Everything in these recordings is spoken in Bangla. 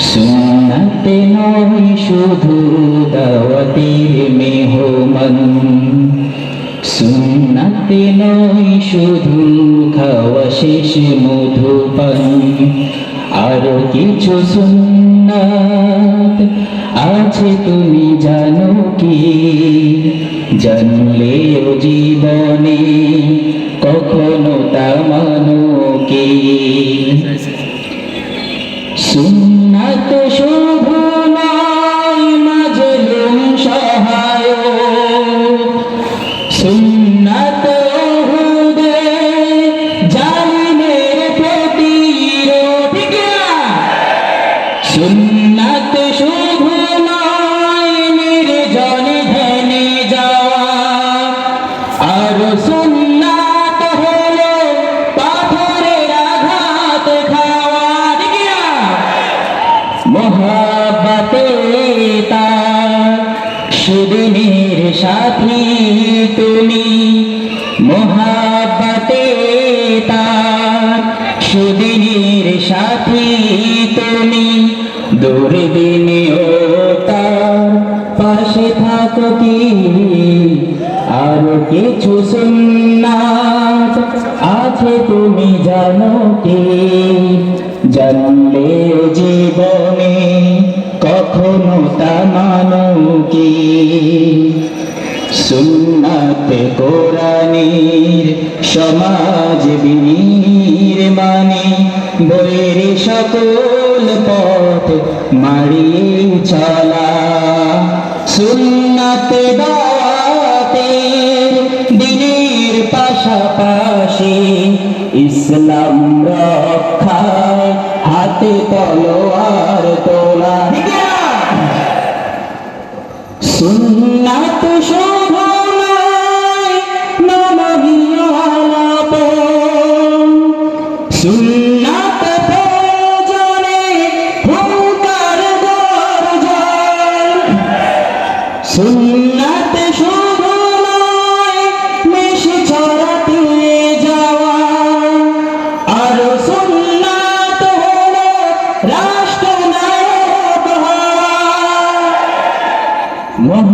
সুন্নাতে নয় শুধু দাওয়াতের মেহমান। সুন্নাতে নয় শুধু খাওয়া শেষ মধুপান আরও কিছু সুন্নাত আছে তুমি জানো কি? জানলেও জীবনে সুন্নাত শুভ মাজলুম সহায় সুন্নাত হুদে জালিমের প্রতিরোধ সুন্নাত শুভ নয় নির্জনে যাওয়া। আর সেদিনের সাথী তুমি। মহাবাতে তার সেদিনের সাথী তুমি। দূরে দিনে ও তার পাশে থাকো কি? আরও কিছু সুন্নাত আছে তুমি জানো কি? জানলে জীবনে কখনো তা মানো কি সুন্নাত কোরআনের সমাজ বীর মানে বইয়ের সকল পথ মারিয়ে চলা। সুন্নাত দাওয়াতের দিনের পাশাপাশি ইসলাম রক্ষায় হাতে তলোয়ার তোলা। সুন্নাত শোভনায় নবহিয়ালাপ সুন্নাত প্রয়োজনে হুঙ্কার গর্জন। সুন্নাত শোভনায়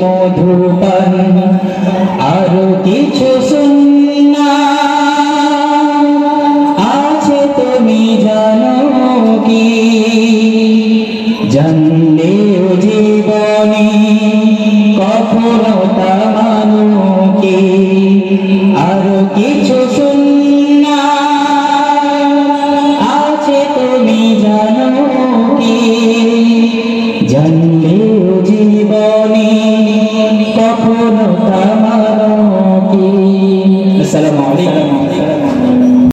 মধু পান আরও কিছু আছে তুমি জানো কি? জানলেও জীবনে কখনো তা কি? আরও কিছু আছে জানো কি? জানলেও জীবনে